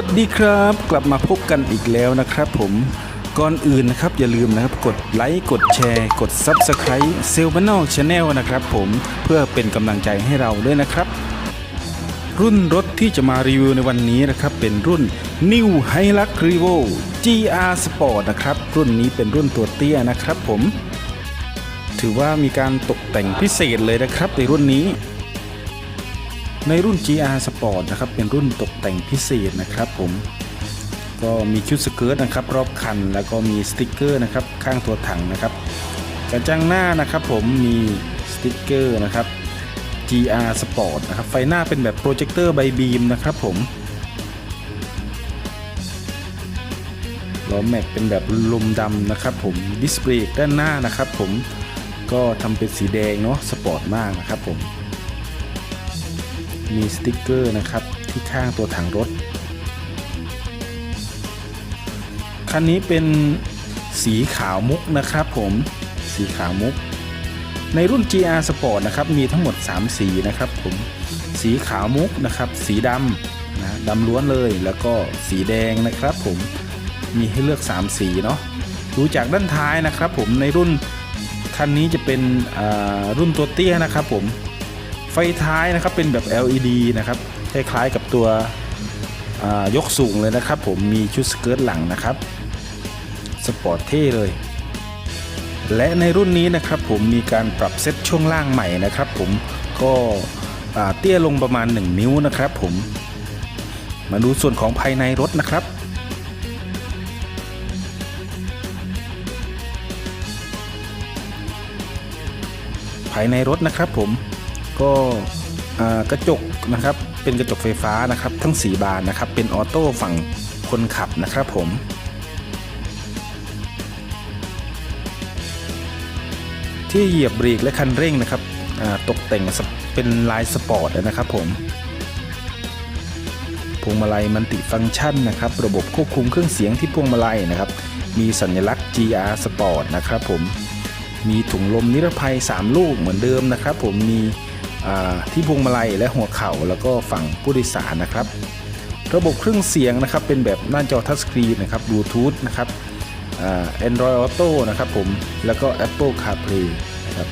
วัสดีครับ กลับมาพบกันอีกแล้วนะครับผมก่อนอื่นนะครับอย่าลืมนะครับกดไลค์กดแชร์ กด Subscribe เซลบ a น a ลชาแนลนะครับผมเพื่อเป็นกำลังใจให้เราด้วยนะครับ รุ่นรถที่จะมารีวิวในวันนี้นะครับ เป็นรุ่น New Hilux Revo GR Sport นะครับ รุ่นนี้เป็นรุ่นตัวเตี้ยนะครับผม ถือว่ามีการตกแต่งพิเศษเลยนะครับในรุ่นนี้ ในรุ่น GR Sport นะครับ เป็นรุ่นตกแต่งพิเศษนะครับผม ก็มีชุดสเกิร์ตนะครับ รอบคัน แล้วก็มีสติกเกอร์นะครับ ข้างตัวถังนะครับ กระจังหน้านะครับผม มีสติกเกอร์นะครับ GR Sport นะครับ ไฟหน้าเป็นแบบโปรเจคเตอร์ไบบีมนะครับผมล้อแม็กเป็นแบบลมดำนะครับผม ดิสเบรกด้านหน้านะครับผม ก็ทำเป็นสีแดงเนาะ สปอร์ตมากนะครับผม มีสติกเกอร์นะครับที่ข้างตัวถังรถ คันนี้เป็นสีขาวมุกนะครับผมสีขาวมุก ในรุ่น GR Sport นะครับมีทั้งหมด 3 สีนะครับผมสีขาวมุกนะครับสีดำนะดำล้วนเลยแล้วก็สีแดงนะครับผมมีให้เลือก 3 สีเนาะดูจากด้านท้ายนะครับผมในรุ่นคันนี้จะเป็นรุ่นตัวเตี้ยนะครับผม ไฟท้ายนะครับเป็นแบบ LED นะครับคล้ายๆกับตัวยกสูงเลยนะครับ ผมมีชุดสเกิร์ตหลังนะครับสปอร์ตเท่เลย และในรุ่นนี้นะครับผมมีการปรับเซตช่วงล่างใหม่นะครับ ผมก็เตี้ยลงประมาณ 1 นิ้วนะครับ ผมมาดูส่วนของภายในรถนะครับภายในรถนะครับผม ก็กระจกนะครับเป็นกระจกไฟฟ้านะครับ ทั้ง 4 บานนะครับ เป็นออโต้ฝั่งคนขับนะครับผมที่เหยียบเบรกและคันเร่งนะครับตกแต่งเป็นลายสปอร์ตนะครับผมพวงมาลัยมันติฟังก์ชันนะครับ ระบบควบคุมเครื่องเสียงที่พวงมาลัยนะครับ มีสัญลักษณ์ GR Sport นะครับผมมีถุงลมนิรภัย 3 ลูกเหมือนเดิมนะครับผมมี ที่พวงมาลัยและหัวเข่าแล้วก็ฝั่งผู้โดยสารนะครับ ระบบเครื่องเสียงนะครับเป็นแบบหน้าจอทัชสกรีนนะครับบลูทูธนะครับแอ่า Android Auto นะครับผมแล้วก็ Apple CarPlay นะครับ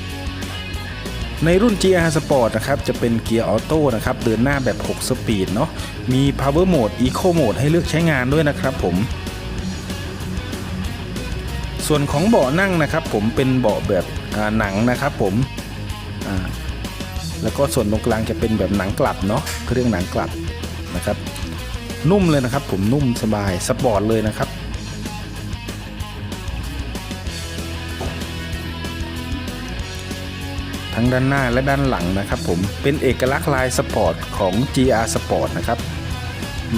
ในรุ่น GR Sport นะครับจะเป็นเกียร์ออโต้นะครับเดินหน้าแบบ 6 สปีดเนาะมี Power Mode Eco Mode ให้เลือกใช้งานด้วยนะครับผม ส่วนของเบาะนั่งนะครับผมเป็นเบาะแบบหนังนะครับผม แล้วก็ส่วนตรงกลางจะเป็นแบบหนังกลับเนาะเครื่องหนังกลับนะครับ นุ่มเลยนะครับ ผมนุ่มสบายสปอร์ตเลยนะครับทั้งด้านหน้าและด้านหลังนะครับผมเป็นเอกลักษณ์ลายสปอร์ตของ GR Sport นะครับ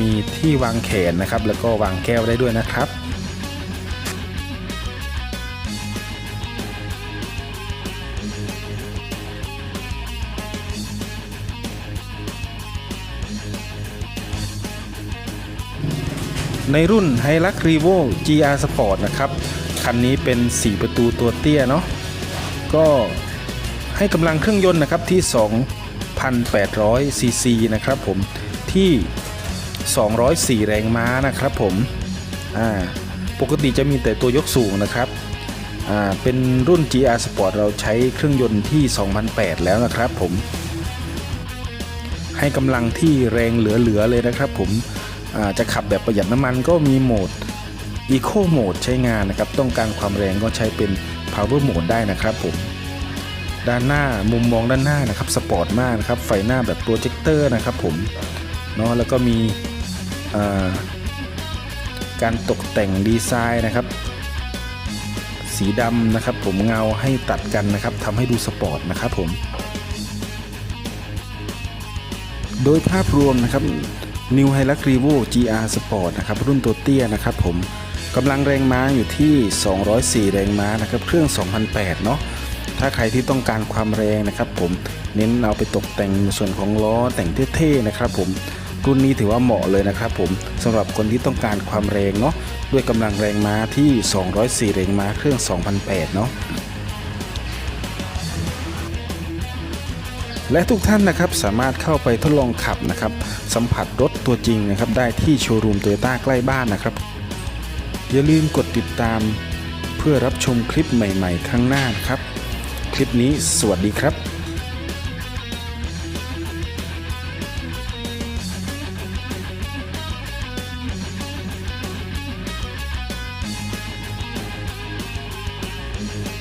มีที่วางแขนนะครับ แล้วก็วางแก้วได้ด้วยนะครับ ในรุ่น h i l u x Revo GR Sport นะครับ คันนี้เป็น 4 ประตูตัวเตี้ยเนาะก็ให้กำลังเครื่องยนต์นะครับที่ 2,800 ซีซีนะครับผมที่ 204 แรงม้านะครับผมอ่าปกติจะมีแต่ตัวยกสูงนะครับอ่าเป็นรุ่น GR Sport เราใช้เครื่องยนต์ที่ 2,008 แล้วนะครับผมให้กำลังที่แรงเหลือๆเลยนะครับผม จะขับแบบประหยัดน้ำมันก็มีโหมด Eco Mode ใช้งานนะครับ ต้องการความแรงก็ใช้เป็น Power Mode ได้นะครับผม ด้านหน้ามุมมองด้านหน้านะครับสปอร์ตมากนะครับ ไฟหน้าแบบโปรเจคเตอร์นะครับผมเนาะแล้วก็มีาการตกแต่งดีไซน์นะครับ สีดำนะครับ ผมเงาให้ตัดกันนะครับทำให้ดูสปอร์ตนะครับผม โดยภาพรวมนะครับ New Hilux Revo GR Sport นะครับรุ่นตัวเตี้ยนะครับผมกำลังแรงม้าอยู่ที่ 204 แรงม้านะครับเครื่อง 2008 เนาะถ้าใครที่ต้องการความแรงนะครับผมเน้นเอาไปตกแต่งในส่วนของล้อแต่งเท่ๆนะครับผมรุ่นนี้ถือว่าเหมาะเลยนะครับผมสำหรับคนที่ต้องการความแรงเนาะด้วยกำลังแรงม้าที่ 204 แรงม้าเครื่อง 2008 เนาะ และทุกท่านนะครับสามารถเข้าไปทดลองขับนะครับสัมผัสรถตัวจริงนะครับได้ที่โชว์รูมโตโยต้าใกล้บ้านนะครับ อย่าลืมกดติดตาม เพื่อรับชมคลิปใหม่ๆข้างหน้านะครับ คลิปนี้สวัสดีครับ